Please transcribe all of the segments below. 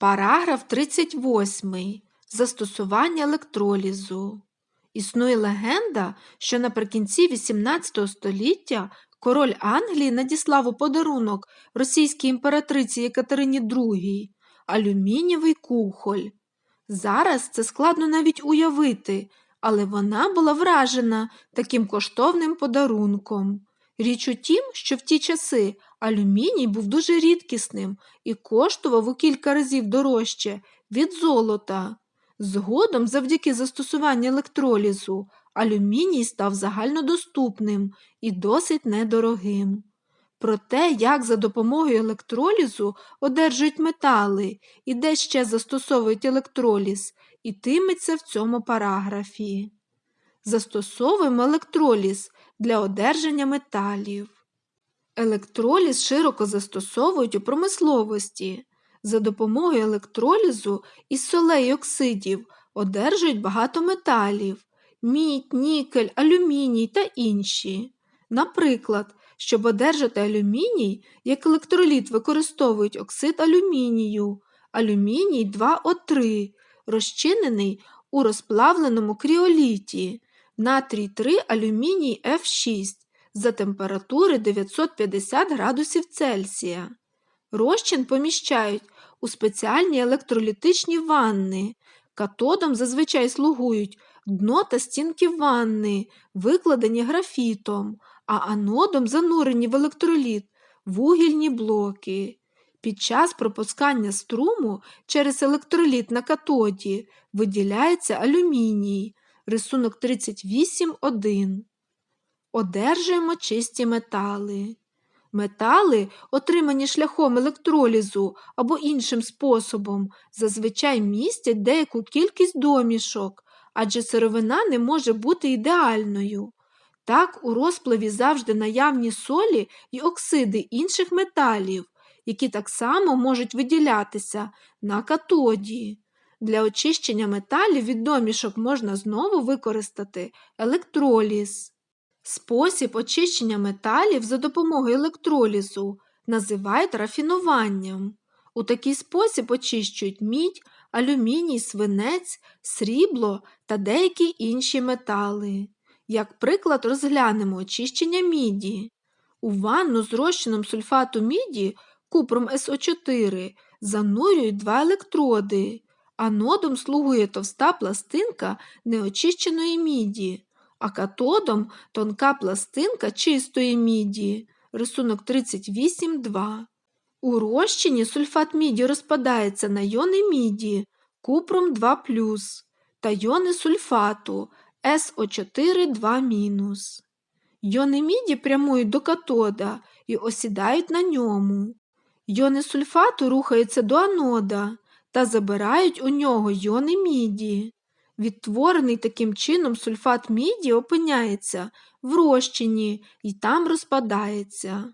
Параграф 38. Застосування електролізу. Існує легенда, що наприкінці XVIII століття король Англії надіслав у подарунок російській імператриці Екатерині II алюмінієвий кухоль. Зараз це складно навіть уявити, але вона була вражена таким коштовним подарунком. Річ у тім, що в ті часи алюміній був дуже рідкісним і коштував у кілька разів дорожче від золота. Згодом, завдяки застосуванню електролізу, алюміній став загальнодоступним і досить недорогим. Про те, як за допомогою електролізу одержують метали і де ще застосовують електроліз, ітиметься в цьому параграфі. Застосовуємо електроліз для одержання металів. Електроліз широко застосовують у промисловості. За допомогою електролізу із солей оксидів одержують багато металів мідь, нікель, алюміній та інші. Наприклад, щоб одержати алюміній, як електроліт використовують оксид алюмінію, алюміній 2О3, розчинений у розплавленому кріоліті, натрій 3 алюміній F6 за температури 950 градусів Цельсія. Розчин поміщають у спеціальні електролітичні ванни. Катодом зазвичай слугують дно та стінки ванни, викладені графітом, а анодом занурені в електроліт вугільні блоки. Під час пропускання струму через електроліт на катоді виділяється алюміній, рисунок 38.1. Одержуємо чисті метали. Метали, отримані шляхом електролізу або іншим способом, зазвичай містять деяку кількість домішок, адже сировина не може бути ідеальною. Так, у розпливі завжди наявні солі й оксиди інших металів, які так само можуть виділятися на катоді. Для очищення металів від домішок можна знову використати електроліз. Спосіб очищення металів за допомогою електролізу називають рафінуванням. У такий спосіб очищують мідь, алюміній, свинець, срібло та деякі інші метали. Як приклад, розглянемо очищення міді. У ванну з розчином сульфату міді купром СО4 занурюють два електроди. Анодом слугує товста пластинка неочищеної міді а катодом тонка пластинка чистої міді, рисунок 38,2. У розчині сульфат міді розпадається на йони міді, купром 2 та йони сульфату СО4 2 Йони міді прямують до катода і осідають на ньому. Йони сульфату рухаються до анода та забирають у нього йони міді. Відтворений таким чином сульфат міді опиняється в розчині і там розпадається.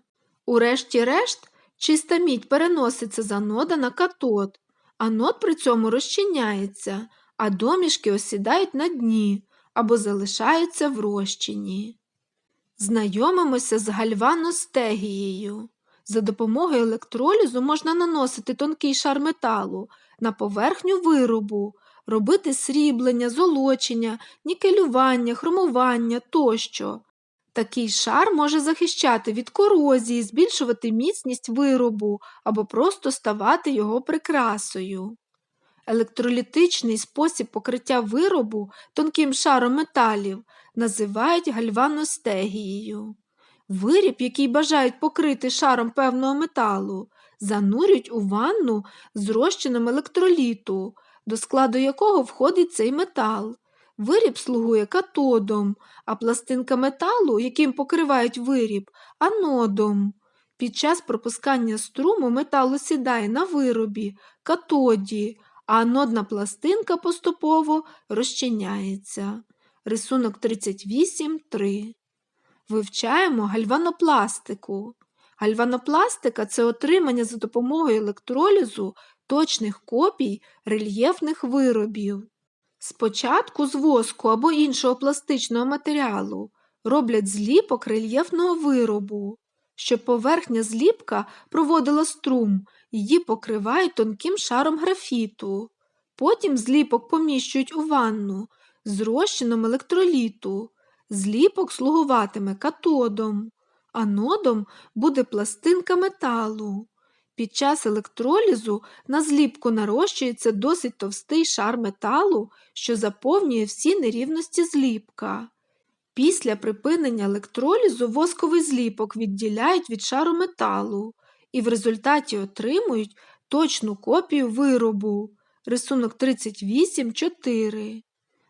Урешті-решт, чиста мідь переноситься з анода на катод, анод при цьому розчиняється, а домішки осідають на дні або залишаються в розчині. Знайомимося з гальваностегією. За допомогою електролізу можна наносити тонкий шар металу на поверхню виробу робити сріблення, золочення, нікелювання, хромування тощо. Такий шар може захищати від корозії, збільшувати міцність виробу або просто ставати його прикрасою. Електролітичний спосіб покриття виробу тонким шаром металів називають гальваностегією. Виріб, який бажають покрити шаром певного металу, занурюють у ванну з розчином електроліту, до складу якого входить цей метал. Виріб слугує катодом, а пластинка металу, яким покривають виріб, анодом. Під час пропускання струму метал осідає на виробі, катоді, а анодна пластинка поступово розчиняється. Рисунок 38.3. Вивчаємо гальванопластику. Гальванопластика це отримання за допомогою електролізу точних копій рельєфних виробів. Спочатку з воску або іншого пластичного матеріалу роблять зліпок рельєфного виробу. Щоб поверхня зліпка проводила струм, її покривають тонким шаром графіту. Потім зліпок поміщують у ванну з розчином електроліту. Зліпок слугуватиме катодом. Анодом буде пластинка металу. Під час електролізу на зліпку нарощується досить товстий шар металу, що заповнює всі нерівності зліпка. Після припинення електролізу восковий зліпок відділяють від шару металу і в результаті отримують точну копію виробу. Рисунок 38.4.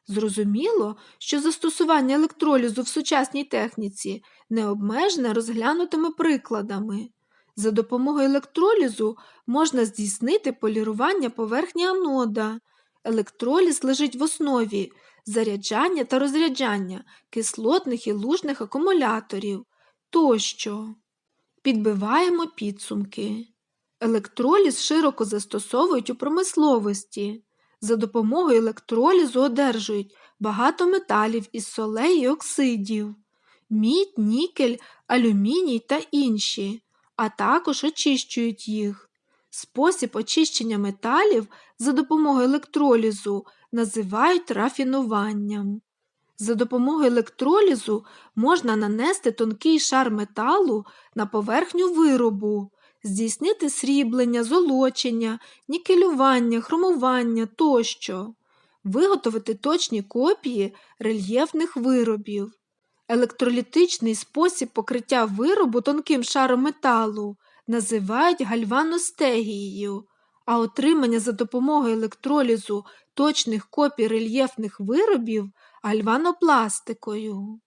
Зрозуміло, що застосування електролізу в сучасній техніці не обмежене розглянутими прикладами. За допомогою електролізу можна здійснити полірування поверхні анода. Електроліз лежить в основі заряджання та розряджання кислотних і лужних акумуляторів тощо. Підбиваємо підсумки. Електроліз широко застосовують у промисловості. За допомогою електролізу одержують багато металів із солей і оксидів, мідь, нікель, алюміній та інші, а також очищують їх. Спосіб очищення металів за допомогою електролізу називають рафінуванням. За допомогою електролізу можна нанести тонкий шар металу на поверхню виробу, здійснити сріблення, золочення, нікелювання, хромування тощо, виготовити точні копії рельєфних виробів. Електролітичний спосіб покриття виробу тонким шаром металу називають гальваностегією, а отримання за допомогою електролізу точних копій рельєфних виробів гальванопластикою.